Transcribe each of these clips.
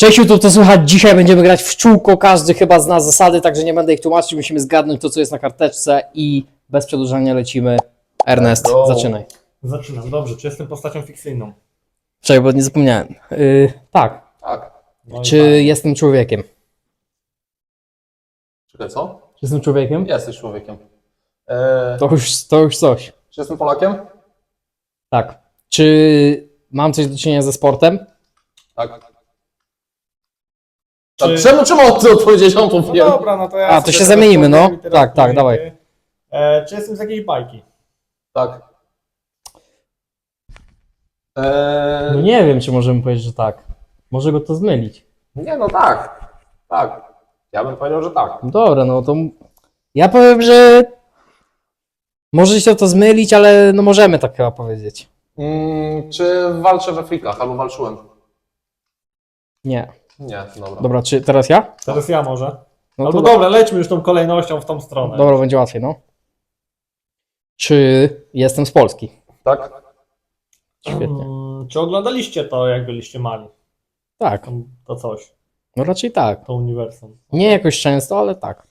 Cześć YouTube, to słychać. Dzisiaj będziemy grać w czółko. Każdy chyba zna zasady, także nie będę ich tłumaczyć. Musimy zgadnąć to, co jest na karteczce i bez przedłużania lecimy. Ernest, go. zaczynaj. Zaczynam, dobrze. Czy jestem postacią fikcyjną? Czekaj, bo nie zapomniałem. Yy, tak. Tak. No i Czy tak. jestem człowiekiem? Czekaj, co? Czy jestem człowiekiem? Jesteś człowiekiem. Eee, To już, to już coś. czy jestem Polakiem? Tak. Czy mam coś do czynienia ze sportem? Tak. Czy- czemu, czemu ty odpowiedziałeś, on No dobra, no to ja. A, to sobie się teraz zamienimy, no. powiem i teraz Tak, tak, powiem dawaj. ty. E, czy jestem z jakiejś bajki? Tak. Eee, No nie wiem, czy możemy powiedzieć, że tak. Może go to zmylić. nie, no tak. Tak. Ja bym powiedział, że tak. No Dobra, no to ja powiem, że może się to zmylić, ale no możemy tak chyba powiedzieć. Mm, czy walczę we frikach, albo walczyłem? Nie. Nie, dobra. Dobra, czy teraz ja? Teraz ja może. No Albo to dobra, lećmy już tą kolejnością w tą stronę. Dobra, będzie łatwiej, no. Czy jestem z Polski? Tak? Świetnie. Mm, czy oglądaliście to, jak byliście mali? Tak, To, to coś, no raczej tak. to uniwersum. Nie jakoś często, ale tak.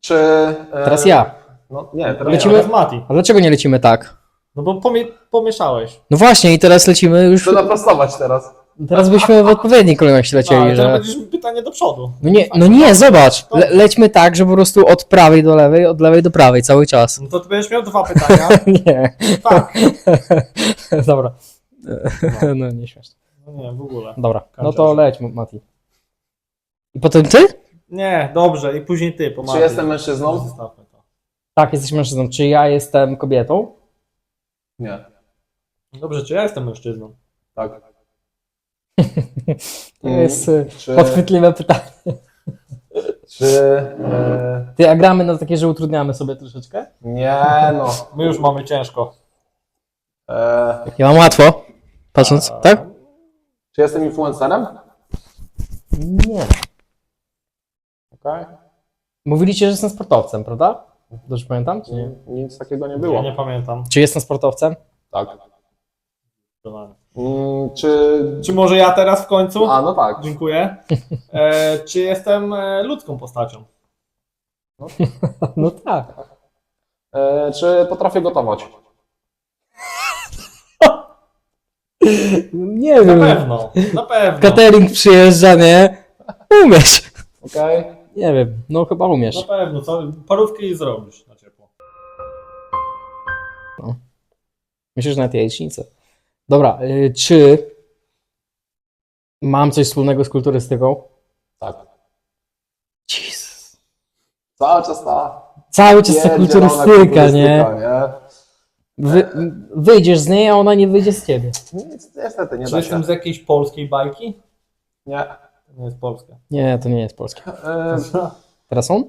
Czy... eee, Teraz ja. No, nie, teraz Lecimy? ja. Teraz Mati. A dlaczego nie lecimy tak? No bo pomie pomieszałeś. No właśnie i teraz lecimy już... Chcę naprostować teraz. Teraz byśmy w odpowiedniej kolejności No, lecieli, ale teraz że... będziesz mi pytanie do przodu. No nie, no nie, zobacz. Le lećmy tak, że po prostu od prawej do lewej, od lewej do prawej cały czas. No to ty będziesz miał dwa pytania. Nie. tak. Dobra. No nie śmieszne. No nie, w ogóle. Dobra, no to leć Mati. I potem ty? Nie, dobrze, i później ty, po Czy jestem mężczyzną? Zostawmy to. Tak, jesteś mężczyzną. Czy ja jestem kobietą? Nie. Dobrze, czy ja jestem mężczyzną? Tak. To jest y, Czy... podchwytliwe pytanie. Czy... eee, Ty, a gramy na takie, że utrudniamy sobie troszeczkę? nie, no. My już mamy ciężko. Eee, Ja mam łatwo. Patrząc, A- tak? czy jestem influencerem? Nie. Okej. Mówiliście, że jestem sportowcem, prawda? Dobrze pamiętam, czy nie? Nic takiego nie było. Ja nie pamiętam. Czy jestem sportowcem? Tak. Mm, czy... Czy może ja teraz w końcu? A, no tak. Dziękuję. E, czy jestem e, ludzką postacią? No tak. E, czy potrafię gotować? Nie Na wiem. pewno, na pewno. Catering przyjeżdża, nie? Umiesz. Okej. Nie wiem, no chyba Na umiesz. pewno, co, parówkę i zrobisz na ciepło. Myślisz na tej jajecznicy. Dobra, y, czy mam coś wspólnego z kulturystyką? Tak. Jezus. Cały czas ta... Cały czas ta pierdzielona kulturystyka, nie? Wy, wyjdziesz z niej, a ona nie wyjdzie z ciebie. Nic, niestety, nie Czy da jestem z jakiejś polskiej bajki? Nie. To nie jest polska. Nie, to nie jest polskie. E, Teraz on?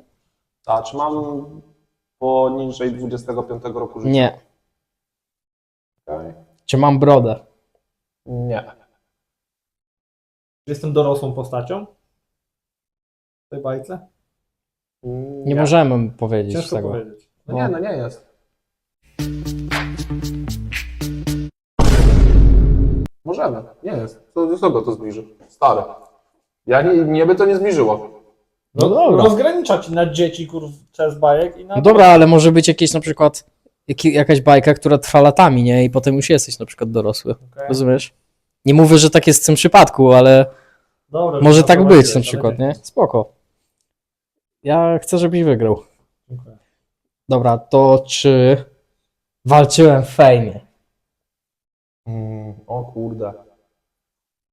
a, czy mam poniżej 25 roku życia? Nie. Czy mam brodę? Nie. Jestem dorosłą postacią? W tej bajce? Nie, możemy powiedzieć Ciężko tego. powiedzieć. No nie, no nie jest. Możemy. Nie jest. Co, do czego to zbliży? Stary. Ja nie, mnie by to nie zbliżyło. No dobra. Rozgranicza ci na dzieci, kurczę, z bajek i na... No dobra, ale może być jakieś na przykład jaki, jakaś bajka, która trwa latami, nie? I potem już jesteś na przykład dorosły. Okej. Rozumiesz? Nie mówię, że tak jest w tym przypadku, ale Dobra, może tak być na przykład, nie? Spoko. Ja chcę, żebyś wygrał. Dziękuję. Dobra, to czy walczyłem w fejmie? Mm, o kurde.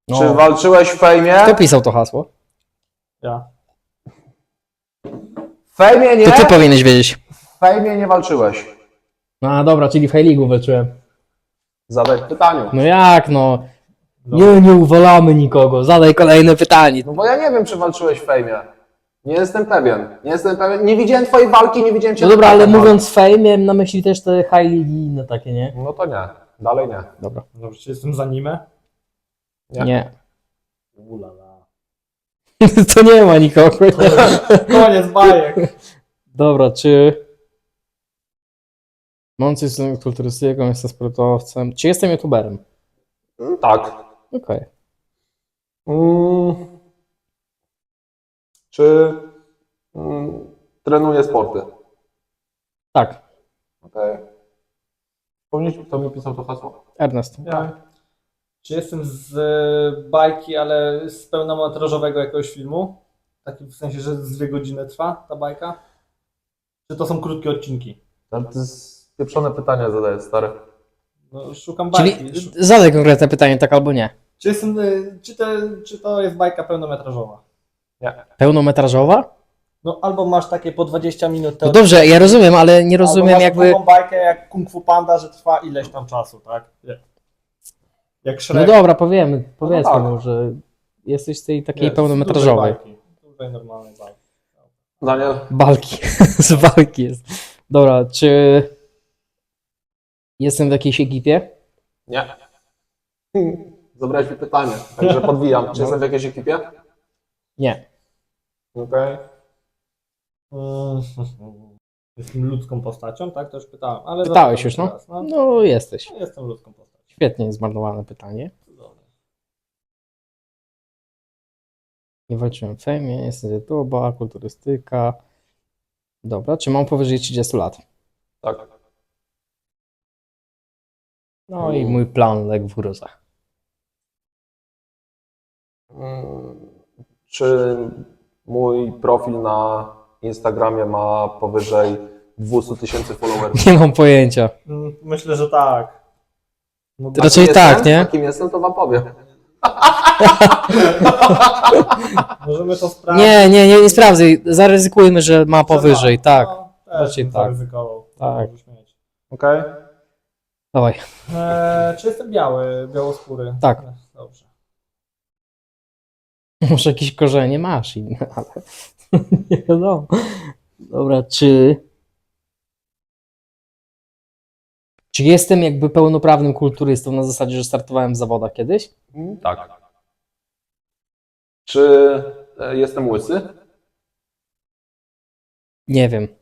No. Czy walczyłeś w fejmie? Kto pisał to hasło? Ja. W fejmie nie? To ty powinieneś wiedzieć. W fejmie nie walczyłeś. No a dobra, czyli w Hejligu walczyłem. Zadaj pytaniu. No jak no? Nie, nie uwalamy nikogo. Zadaj kolejne pytanie. No bo ja nie wiem, czy walczyłeś w fejmie. Nie jestem pewien. Nie jestem pewien. Nie widziałem twojej walki, nie widziałem cię. No dobra, ale mówiąc fame, miałem na myśli też te high ligi i inne takie, nie? No to nie. Dalej nie. Dobra. Dobrze, czy jestem za nimę? Nie. Nie. Ulala. to nie ma nikogo. Koniec bajek. Dobra, czy... Mam coś z kulturystyką, jestem sportowcem. Czy jestem youtuberem? Tak. Okej. Mm, czy mm, trenuję sporty? Tak, Okej. Pomnisz, kto mi pisał to hasło? Ernest. Ja. Czy jestem z e, bajki, ale z pełnometrażowego jakiegoś filmu? Taki w sensie, że z dwie godziny trwa ta bajka? Czy to są krótkie odcinki? Ale to jest pieprzone pytania zadaję, stary. No, szukam bajki. Czyli Szu- zadaj konkretne pytanie, tak albo nie. Czy, jestem, e, czy, to, czy to jest bajka pełnometrażowa? Pełnometrażowa? No albo masz takie po 20 minut. No dobrze, ja rozumiem, ale nie Albo rozumiem masz jakby... drugą bajkę jak Kung Fu Panda, że trwa ileś tam czasu, tak? Jak- Jak No Shrek. dobra, powiemy, powiedzmy tak. mu, że jesteś z tej takiej Nie, z pełnometrażowej. dużej bajki. Z Dużej, normalnej bajki. Daniel? Balki, z walki jest. Dobra, czy jestem w jakiejś ekipie? Nie. Zabrałeś mi pytanie, także podwijam. Czy jestem w jakiejś ekipie? Nie. Okej. Mm, Jestem ludzką postacią, tak? To już pytałem. Ale Pytałeś zapytam już, no? teraz, no. No, jesteś. Jestem ludzką postacią. Świetnie zmarnowane pytanie. Cudownie. Nie walczyłem w fejmie, jestem z YouTube'a, kulturystyka. Dobra, czy mam powyżej 30 lat? Tak. No i mój plan legł w gruzach. Mm, Czy mój profil na Instagramie ma powyżej 200 tysięcy followerów? Nie mam pojęcia. Mm, Myślę, że tak. No, To raczej Kim tak, jestem? nie? A Kim jestem, to wam powiem. Możemy to sprawdzić. Nie, nie, nie, nie sprawdzaj. Zaryzykujmy, że ma powyżej, Że tak. No, też Raczej bym tak. zaryzykował. Tak. Możesz mieć. Okej. Dawaj. Eee, czy jestem biały, białoskóry? Tak. Dobrze. Może jakieś korzenie masz inne, ale nie wiadomo. Dobra, czy... Czy jestem jakby pełnoprawnym kulturystą na zasadzie, że startowałem w zawodach kiedyś? Tak. Czy e, jestem łysy? Nie wiem.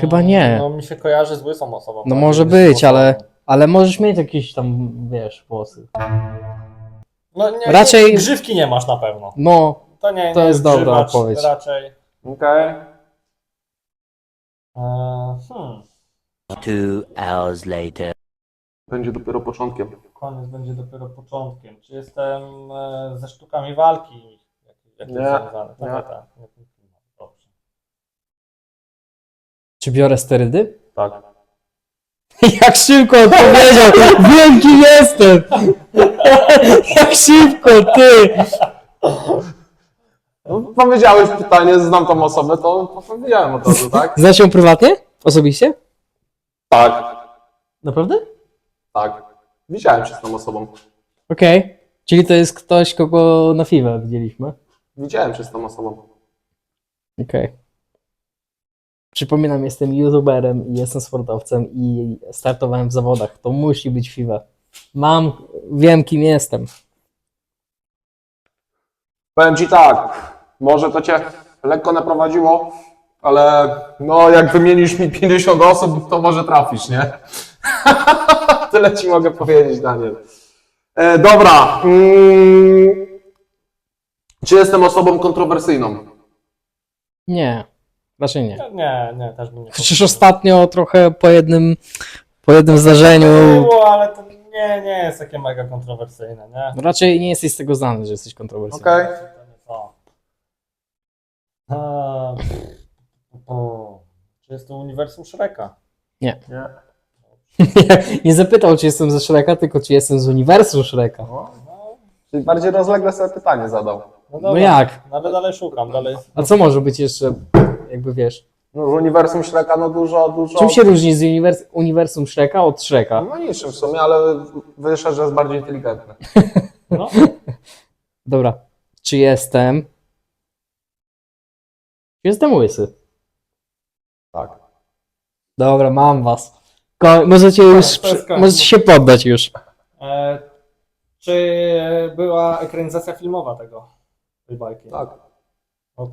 Chyba nie. No mi się kojarzy z łysą osobą. No tak, może z być, ale- Ale możesz mieć jakieś tam, wiesz, włosy. No nie, Raczej- grzywki nie masz na pewno. No, To nie, To nie jest dobra grzywacz, odpowiedź. Raczej. Okej. Eee, hmm. Two hours later. Będzie dopiero początkiem. Koniec będzie dopiero początkiem. Czy jestem e, ze sztukami walki? Jak, jak Nie, nie. nie tak. Nie, Dobrze. Czy biorę sterydy? Tak. Jak szybko odpowiedział! Wiem kim jestem! Jak szybko, ty! No, powiedziałeś pytanie, znam tą osobę, to powiedziałem od razu, tak? Znasz ją prywatnie? Osobiście? Tak. Naprawdę? Tak. Widziałem się z tą osobą. Okej. Czyli to jest ktoś, kogo na FIWE widzieliśmy. Widziałem się z tą osobą. Okej. Przypominam, jestem youtuberem i jestem sportowcem i startowałem w zawodach. To musi być FIWE. Mam, wiem kim jestem. Powiem ci tak, może to cię lekko naprowadziło, ale no jak wymienisz mi 50 osób, to może trafisz, nie? Tyle ci mogę powiedzieć, Daniel. E, dobra. Mm, czy jestem osobą kontrowersyjną? Nie, raczej nie. Nie, nie, nie, też bym nie Chociaż powiedział. ostatnio trochę po jednym, po jednym zdarzeniu Było, ale to nie, nie jest takie mega kontrowersyjne, nie? raczej nie jesteś z tego znany, że jesteś kontrowersyjny. Okej. To nie to. A, o. Czy jest to uniwersum Shreka? Nie. nie zapytał, czy jestem ze Shreka, tylko czy jestem z uniwersum Shreka. No, Czyli bardziej rozlegle sobie pytanie zadał. no, No jak? No, ale dalej szukam, dalej. A co może być jeszcze, jakby wiesz? No z uniwersum Shreka no dużo, dużo... Czym się różni z uniwers uniwersum Shreka od Shreka? No niczym w sumie, ale wyszedł, że jest bardziej inteligentny. No, Dobra. Czy jestem... Czy jestem łysy? Tak. Dobra, mam was. Ko możecie już, to jest koniec. możecie się poddać już. e, czy była ekranizacja filmowa tego, tej bajki? Tak. O,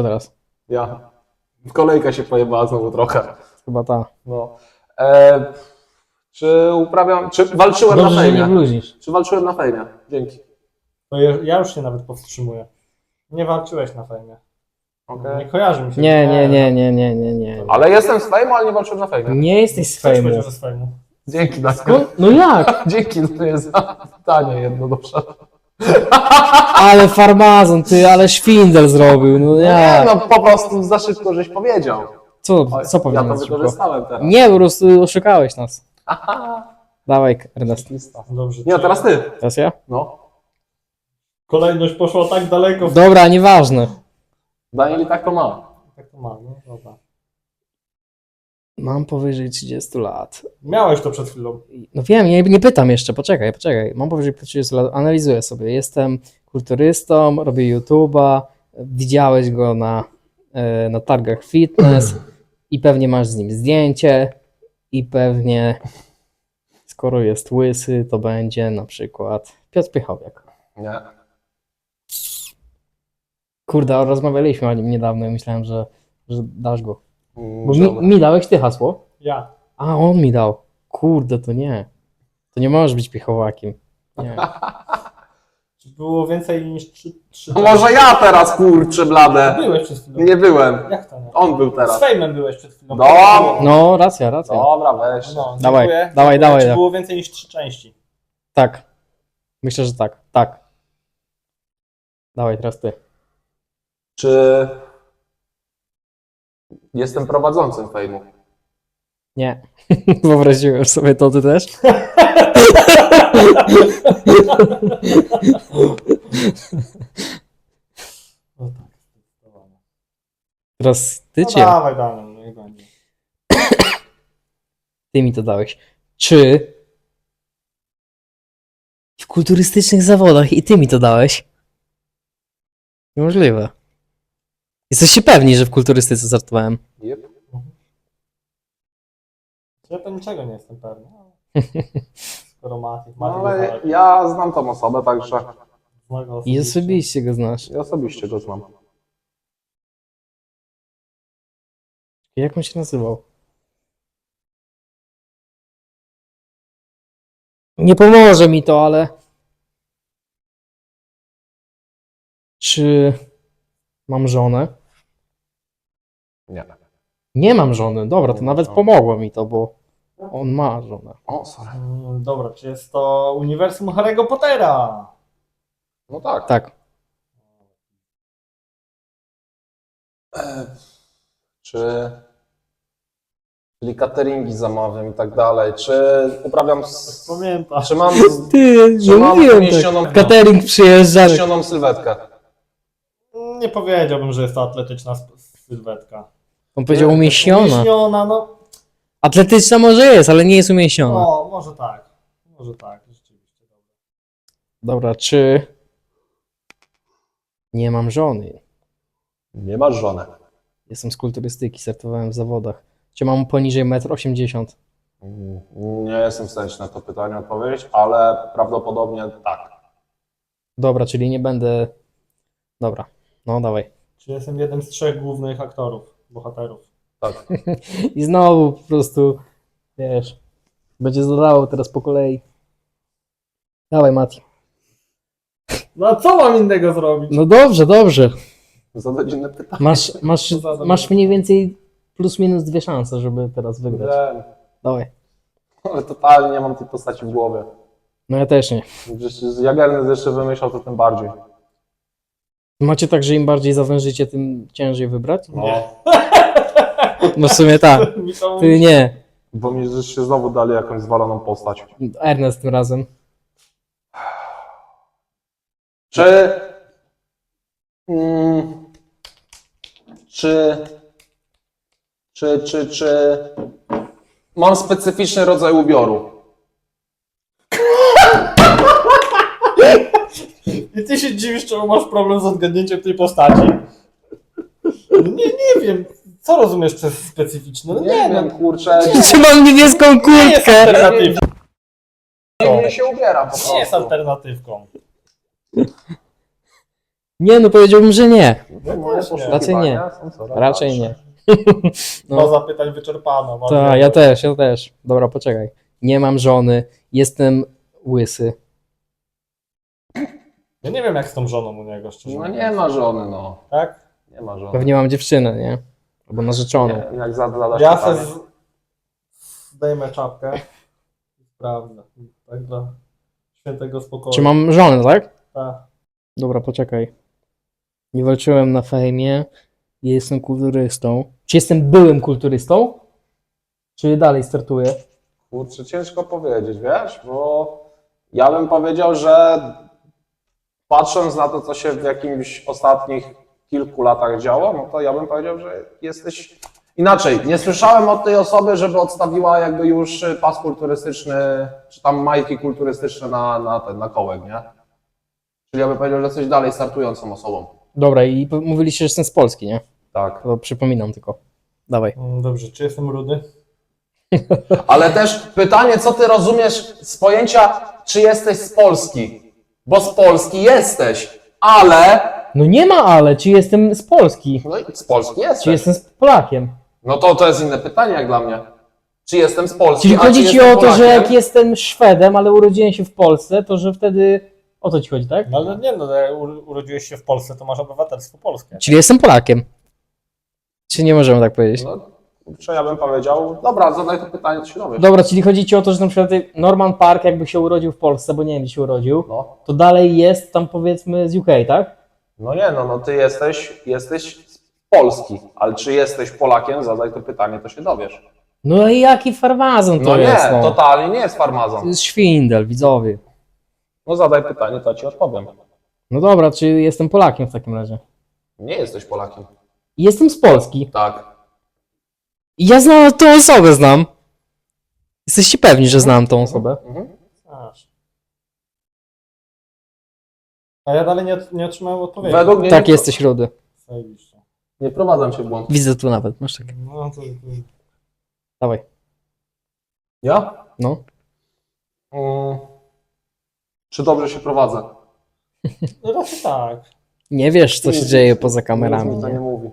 Co teraz? Ja. Kolejka się pojebała znowu trochę. Chyba ta. No. E, Czy uprawiam, czy walczyłem Dobrze, na że nie fejmie? bluźnisz. Czy walczyłem na fejmie? Dzięki. No ja, ja już się nawet powstrzymuję. Nie walczyłeś na fejmie. Okej. Nie kojarzy mi się. Nie, nie, nie, nie, nie, nie, nie. Ale jestem z fejmu, ale nie walczyłem na fejmie. Nie jesteś z fejmu. powiedział ze swojemu. Dzięki, Dasko. Skąd? No jak? Dzięki, to jest pytanie jedno do przodu. Ale farmazon, ty, ale szwindel zrobił, no Nie, jak? no po prostu za szybko żeś powiedział. Co, co ja powiedziałem to szybko? wykorzystałem teraz. Nie, po prostu oszukałeś nas. Dawaj, Ernest. Dobrze. Nie, no teraz ty. Teraz ja? No. Kolejność poszła tak daleko. w- Dobra, nieważne. Daniel i tak to ma. Tak to ma, no dobra. Mam powyżej 30 lat. Miałeś to przed chwilą. No wiem, nie, nie pytam jeszcze, poczekaj, poczekaj. Mam powyżej 30 lat, analizuję sobie. Jestem kulturystą, robię YouTube'a, widziałeś go na, e, na targach fitness i pewnie masz z nim zdjęcie i pewnie skoro jest łysy, to będzie na przykład Piotr Piechowiak. Nie. Kurde, rozmawialiśmy o nim niedawno i myślałem, że, że dasz go. Bo mi, mi dałeś ty hasło? Ja. A, on mi dał. Kurde, to nie. To nie możesz być Piechowakiem. Nie. Czy było więcej niż trzy? trzy No może ja teraz, kurczę blade. Byłeś przed chwilą. Nie byłem. Jak to nie? On był Z teraz. fejmem byłeś przed chwilą. No. No, racja, racja. Dobra, weź. No, Dawaj, dziękuję. dawaj, Dziękuję. dawaj, Czy dawaj. było więcej niż trzy części? Tak. Myślę, że tak. Tak. Dawaj, teraz ty. Czy jestem prowadzącym fejmu? Nie. Wyobraziłem sobie to, ty też? No tak. zdecydowanie. Teraz ty No dawaj, dawaj, no niech będzie. Ty mi to dałeś. Czy w kulturystycznych zawodach i ty mi to dałeś? Niemożliwe. Jesteście pewni, że w kulturystyce startowałem? Yep. Ja to niczego nie jestem pewny. ale Skoro Matik, No, ale ale... ja znam tą osobę, także I osobiście go znasz. ja osobiście go znam. Jak on się nazywał? Nie pomoże mi to, ale. Czy mam żonę? Nie. Nie mam żony. Dobra, to nawet pomogło mi to, bo on ma żonę. O, sorry. Mm, Dobra, czy jest to uniwersum Harry'ego Pottera? No tak. Tak. E, Czy czyli cateringi zamawiam i tak dalej, czy uprawiam s- Pamiętam. czy mam Ty, Czy mam uniesioną- Catering przyjeżdża. uniesioną sylwetkę? Nie powiedziałbym, że jest to atletyczna sp- sylwetka. On powiedział umieśniona. Umieśniona, no, Atletyczna może jest, ale nie jest umieśniona. no, może tak. Może tak, rzeczywiście. Dobra. Dobra, czy nie mam żony? Nie masz żony. Jestem z kulturystyki, startowałem w zawodach. Czy mam poniżej 1,80 m? Mm, Nie jestem w stanie ci na to pytanie odpowiedzieć, ale prawdopodobnie tak. Dobra, czyli nie będę. Dobra, no dawaj. Czy jestem jednym z trzech głównych aktorów, bohaterów? Tak. I znowu po prostu, wiesz, będzie zadawał teraz po kolei. Dawaj, Mati. No a co mam innego zrobić? No dobrze, dobrze. Zadać inne pytanie. Masz, masz, masz mniej więcej plus minus dwie szanse, żeby teraz wygrać. Wiem, Dawaj. ale totalnie nie mam tej postaci w głowie. No ja też nie. Przecież Jak Ernest jeszcze wymyślał, to tym bardziej. Macie tak, że im bardziej zawężycie, tym ciężej wybrać? Nie. No w sumie tak. Mi to Ty nie. Bo mi żeście znowu dali jakąś zwaloną postać. Ernest tym razem. Czy. Mm, czy. Czy, czy, czy. Mam specyficzny rodzaj ubioru. I ty się dziwisz, czemu masz problem z odgadnięciem tej postaci. No Nie, nie wiem. Co rozumiesz przez specyficzny? No Nie, nie, wiem, no. kurczę. Czy mam niebieską Nie jest kurtkę? alternatywką. Nie się ubiera po Nie jest prostu. alternatywką. Nie, no powiedziałbym, że nie. No, moje Raczej są coraz Raczej nie. No. No. zapytań wyczerpano. mam Tak, ja też, ja też. Dobra, poczekaj. nie mam żony, jestem łysy. Ja nie wiem jak z tą żoną u niego, szczerze No mówiąc. nie ma żony, no. Tak? Nie ma żony. Pewnie mam dziewczynę, nie? Albo narzeczoną. Nie, jak zada- zadasz Ja pytanie. se z... zdejmę czapkę i sprawdzę. Tak dla świętego spokoju. Czy mam żonę, tak? Tak. Dobra, poczekaj. Nie walczyłem na fejmie. Jestem kulturystą. Czy jestem byłym kulturystą? Czy dalej startuję? Kurczę, ciężko powiedzieć, wiesz, bo ja bym powiedział, że patrząc na to, co się w jakimś ostatnich kilku latach działo, no to ja bym powiedział, że jesteś inaczej. Nie słyszałem od tej osoby, żeby odstawiła jakby już pas kulturystyczny, czy tam majki kulturystyczne na, na ten, na kołek, nie? Czyli ja bym powiedział, że jesteś dalej startującą osobą. Dobra, i mówiliście, że jestem z Polski, nie? Tak. To przypominam tylko. Dawaj. Mm, Dobrze, czy jestem rudy? Ale też pytanie, co ty rozumiesz z pojęcia, czy jesteś z Polski? Bo z Polski jesteś, ale. No nie ma ale, czy jestem z Polski? No i z Polski jesteś. Czy jestem z Polakiem? No to to jest inne pytanie jak dla mnie. Czy jestem z Polski? Czyli a chodzi czy ci jestem o to, że Polakiem? jak jestem Szwedem, ale urodziłem się w Polsce, to że wtedy o to ci chodzi, tak? No ale nie no, jak u- urodziłeś się w Polsce, to masz obywatelstwo polskie. Czyli jestem Polakiem. Czy nie możemy tak powiedzieć? No, kurczę, ja bym powiedział, dobra, zadaj to pytanie, to się dowiesz. Dobra, czyli chodzi ci o to, że na przykład Norman Park jakby się urodził w Polsce, bo nie wiem, gdzie się urodził, No, to dalej jest tam powiedzmy z UK, tak? no nie, no, no ty jesteś, jesteś z Polski, ale czy jesteś Polakiem? Zadaj to pytanie, to się dowiesz. No i jaki farmazon to No nie, jest, no. totalnie nie jest To farmazon. jest szwindel, widzowie. No zadaj pytanie, to ja ci odpowiem. No dobra, czy jestem Polakiem w takim razie? Nie jesteś Polakiem. Jestem z Polski. Tak. Ja znam tą osobę, znam. Jesteście pewni, że znam tą osobę? Mhm. Aż. A ja dalej nie, nie otrzymałem odpowiedzi. Według mnie Tak, nie, jesteś rudy. Zajebiście. nie prowadzam się w błąd. Widzę tu nawet, masz tak. No to... Dawaj. Ja? No. Mm. Czy dobrze się prowadzę? No raczej tak. Nie wiesz, co się dzieje poza kamerami, Nic mi to nie nie? mówi.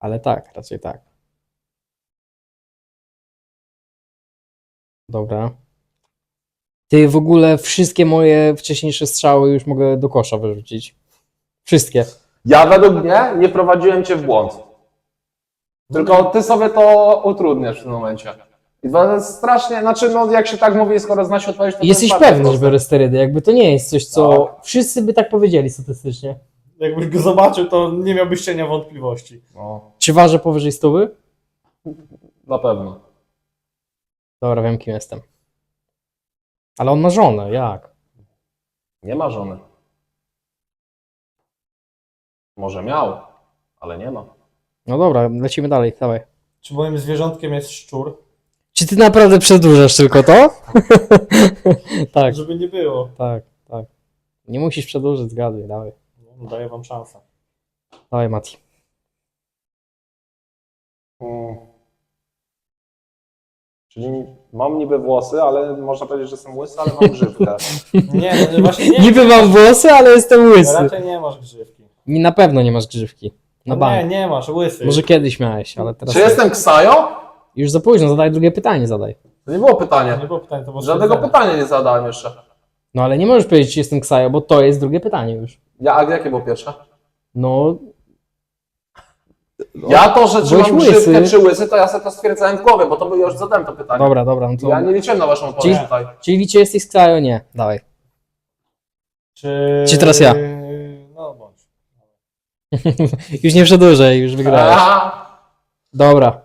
Ale tak, raczej tak. Dobra. Ty w ogóle wszystkie moje wcześniejsze strzały już mogę do kosza wyrzucić. Wszystkie. Ja według mnie nie prowadziłem cię w błąd. Tylko ty sobie to utrudniasz w tym momencie. I to jest strasznie, znaczy no jak się tak mówi, skoro zna się odpowiedź, to jesteś to jest bardzo pewny, że proste. biorę sterydy. Jakby to nie jest coś, co Tak. wszyscy by tak powiedzieli statystycznie. Jakbyś go zobaczył, to nie miałbyś cienia wątpliwości. No, Czy ważę powyżej stówy? na pewno. Dobra, wiem kim jestem. Ale on ma żonę, jak? Nie ma żony. Może miał, ale nie ma. No dobra, lecimy dalej, dawaj. Czy moim zwierzątkiem jest szczur? Czy ty naprawdę przedłużasz tylko to? tak, Żeby nie było. tak, tak. Nie musisz przedłużyć, zgaduj, dawaj. No, daję wam szansę. Dawaj, Mati. Czyli mam niby włosy, ale można powiedzieć, że jestem łysy, ale mam grzywkę. Nie, no właśnie nie. Niby mam włosy, ale jestem łysy. Raczej nie masz grzywki. Nie, na pewno nie masz grzywki. Na No nie, bank. nie masz, łysy. Może kiedyś miałeś, ale teraz... Czy jestem Ksajo? Już za późno, zadaj drugie pytanie, zadaj. To nie było pytania. Nie było pytania, to było Żadnego stwierdzenie. pytania nie zadałem jeszcze. No ale nie możesz powiedzieć, czy jestem Ksajo, bo to jest drugie pytanie już. Ja, a jakie było pierwsze? No, Ja to, że czy byłeś mam grzywkę, łysy. czy łysy, to ja sobie to stwierdzałem w głowie, bo to by już zadałem to pytanie. dobra, dobra, no to... Ja nie liczyłem na waszą odpowiedź Czyli- tutaj. Czyli czy jesteś Ksajo? Nie, dawaj. Czy... Czy teraz ja? No bądź. już nie przedłużaj, już wygrałeś. A, Dobra.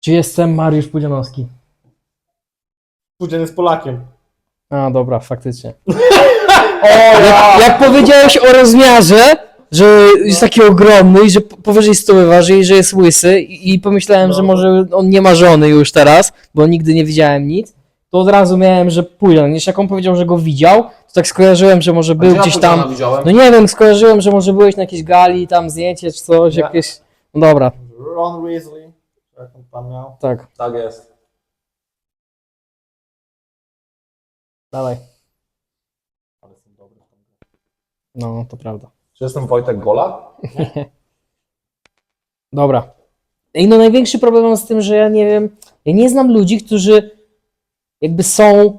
Czy jestem Mariusz Pudzianowski? Pudzian jest Polakiem. A, dobra, faktycznie. o ja! Jak powiedziałeś o rozmiarze, że jest taki ogromny i że po- powyżej stówy waży i że jest łysy i i pomyślałem, No. że może on nie ma żony już teraz, bo nigdy nie widziałem nic, to od razu miałem, że pójdę. Jeszcze jak on powiedział, że go widział, to tak skojarzyłem, że może był gdzieś tam, Widziałem? no nie wiem, skojarzyłem, że może byłeś na jakiejś gali, tam zdjęcie czy coś, Nie. jakieś, no dobra, Ron Weasley. Jak on tam miał? tak, Tak jest. dawaj. Ale są dobre. No, to prawda. Czy jestem Wojtek Gola? Dobra. Ej, no największy problem mam z tym, że ja nie wiem, ja nie znam ludzi, którzy jakby są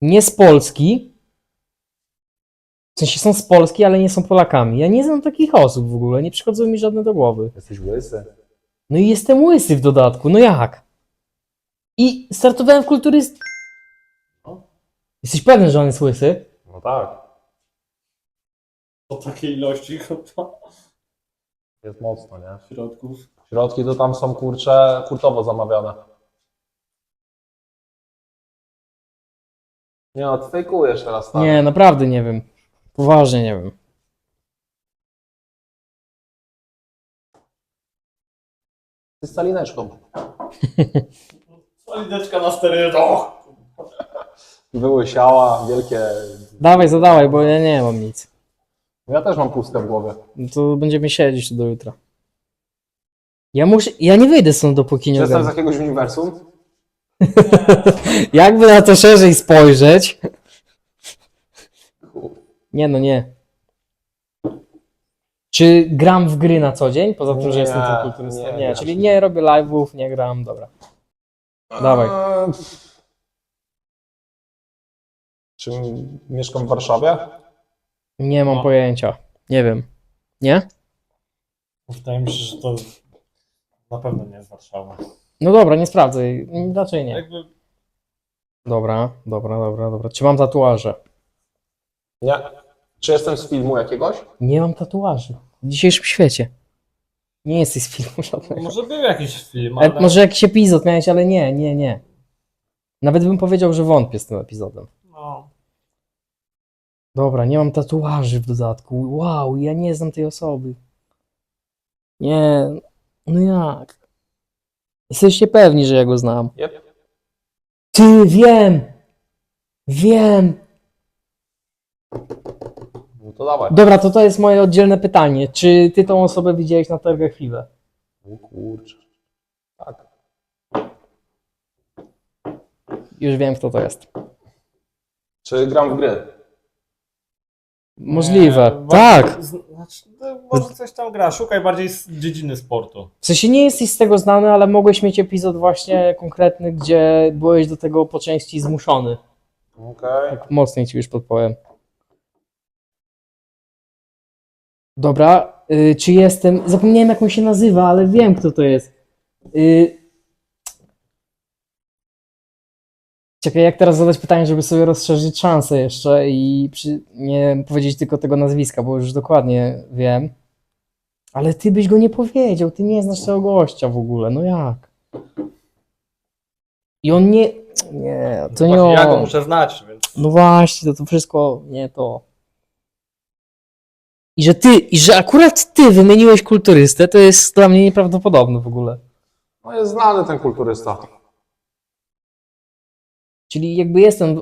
nie z Polski, w sensie są z Polski, ale nie są Polakami. Ja nie znam takich osób w ogóle, nie przychodzą mi żadne do głowy. Jesteś łysy. No i jestem łysy w dodatku, no jak? I startowałem w kulturyst... Jesteś pewien, że on jest łysy? No tak. Po takiej ilości chyba Jest mocno, nie? środków. Środki to tam są kurcze hurtowo zamawiane. Nie no, ty fejkujesz teraz, tak? Nie, naprawdę nie wiem. Poważnie nie wiem. Ty z salineczką. Solideczka na sterydach. Wyłysiała, wielkie... Dawaj, zadawaj, bo ja nie mam nic. Ja też mam pustkę w głowie. No to będziemy siedzieć tu do jutra. Ja muszę, ja nie wyjdę stąd dopóki nie jestem z ogarnę. jakiegoś uniwersum? Jakby na to szerzej spojrzeć. Nie no, nie. Czy gram w gry na co dzień? Poza tym, że Nie, jestem tym kulturystą. nie Nie, grasz. czyli nie robię live'ów, nie gram, dobra. Dawaj. Eee, Czy mieszkam w Warszawie? Nie mam No. pojęcia. Nie wiem. Nie? Wydaje mi się, że to na pewno nie jest Warszawa. No dobra, nie sprawdzaj. Raczej nie. Jakby Dobra, dobra, dobra, dobra. Czy mam tatuaże? Nie. Czy jestem z filmu jakiegoś? Nie mam tatuaży. W dzisiejszym świecie. Nie jesteś z filmu żadnego. może był jakiś film, Ale ale... może jakiś epizod miałeś, ale nie, nie, nie. Nawet bym powiedział, że wątpię z tym epizodem. No. Dobra, nie mam tatuaży w dodatku. Wow, ja nie znam tej osoby. Nie, no jak? Jesteście pewni, że ja go znam. Yep. Ty, wiem! Wiem! No to dawaj. Dobra, to to jest moje oddzielne pytanie. Czy ty tą osobę widziałeś na targach chwilę? O kurczę. Tak. Już wiem, kto to jest. Czy gram w gry? Możliwe. Nie, tak! z- Znaczy, no, może coś tam gra. Szukaj bardziej z dziedziny sportu. W sensie nie jesteś z tego znany, ale mogłeś mieć epizod właśnie konkretny, gdzie byłeś do tego po części zmuszony. Okej. Tak mocniej ci już podpowiem. Dobra, y, czy jestem. Zapomniałem jak on się nazywa, ale wiem kto to jest. Y... Czekaj, jak teraz zadać pytanie, żeby sobie rozszerzyć szanse jeszcze i przy... nie powiedzieć tylko tego nazwiska, bo już dokładnie wiem. Ale ty byś go nie powiedział, ty nie znasz tego gościa w ogóle, no jak? I on nie. Nie, to nie Właśnie ja go on. muszę znać, więc... No właśnie, to, to wszystko nie to. I że ty, i że akurat ty wymieniłeś kulturystę, to jest dla mnie nieprawdopodobne w ogóle. No jest znany ten kulturysta. Czyli jakby jestem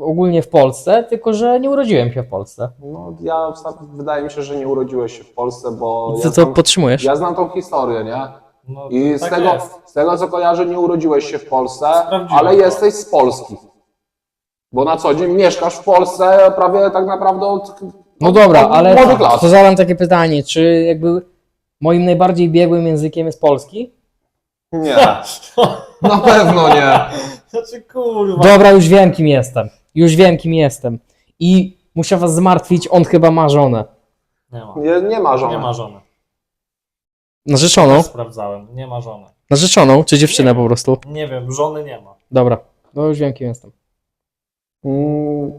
ogólnie w Polsce, tylko że nie urodziłem się w Polsce. No ja wydaje mi się, że nie urodziłeś się w Polsce, bo I ja co to znam, podtrzymujesz? ja znam tą historię, nie? No, I z, tak tego, jest. z tego co kojarzę, nie urodziłeś się w Polsce, Sprawdziłem ale to. jesteś z Polski. Bo na co dzień mieszkasz w Polsce prawie tak naprawdę od No dobra, od ale lat. to zadam takie pytanie, czy jakby moim najbardziej biegłym językiem jest polski? Nie, na pewno nie. Znaczy, kurwa. Dobra, już wiem kim jestem. Już wiem kim jestem. I muszę was zmartwić, on chyba ma żonę. Nie ma. Nie, nie ma żony. Nie ma żony. Narzeczoną? Sprawdzałem. Nie ma żony. Narzeczoną, czy dziewczynę po prostu? Nie wiem, żony nie ma. Dobra, no już wiem kim jestem. Mm,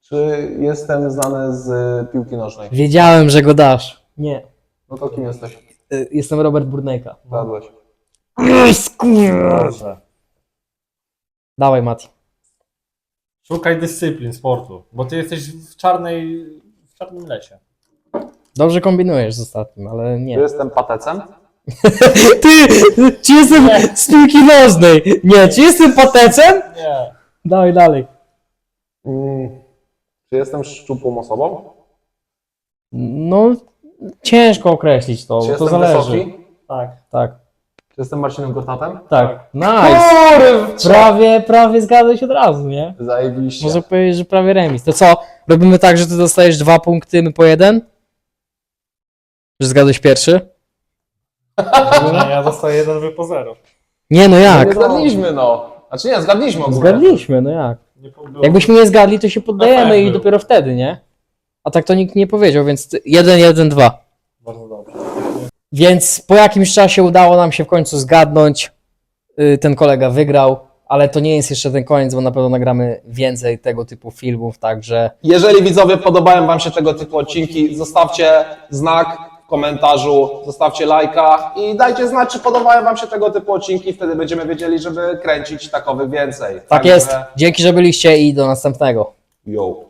czy jestem znany z piłki nożnej? Wiedziałem, że go dasz. Nie. No to kim jesteś? Y, Jestem Robert Burnejka. Zgadłeś. Yes, kurwa. Dobrze. Dawaj, Mati. Szukaj dyscyplin sportu, bo ty jesteś w czarnej, w czarnym lesie. Dobrze kombinujesz z ostatnim, ale Czy nie. jestem patecem? Ty! Czy jestem z piłki nożnej? Nie, czy jestem patecem? Nie. Dawaj dalej. Mm, czy jestem szczupłą osobą? No, ciężko określić to, Czy bo to jestem zależy. wysoki? Tak. Tak, Czy jestem Marcinem Gortatem? tak. Nice. Prawie, prawie zgadłeś od razu, nie? Zajebiście. Można powiedzieć, że prawie remis. To co? Robimy tak, że ty dostajesz dwa punkty, my po jeden? Że zgadłeś pierwszy? Ja dostaję jeden wy po zero. Nie, no Nie jak? zgadliśmy, no. Znaczy nie, zgadliśmy ogólnie. Zgadliśmy, no jak? Nie po- było- Jakbyśmy nie zgadli, to się poddajemy i dopiero wtedy, nie? A tak to nikt nie powiedział, więc ty- jeden, jeden, dwa. Bardzo dobrze. Więc po jakimś czasie udało nam się w końcu zgadnąć. Y, Ten kolega wygrał, ale to nie jest jeszcze ten koniec, bo na pewno nagramy więcej tego typu filmów, także Jeżeli widzowie podobają Wam się tego typu odcinki, zostawcie znak w komentarzu, zostawcie lajka i dajcie znać, czy podobają Wam się tego typu odcinki, wtedy będziemy wiedzieli, żeby kręcić takowych więcej. tak jest. Dzięki, że byliście i do następnego. Yo.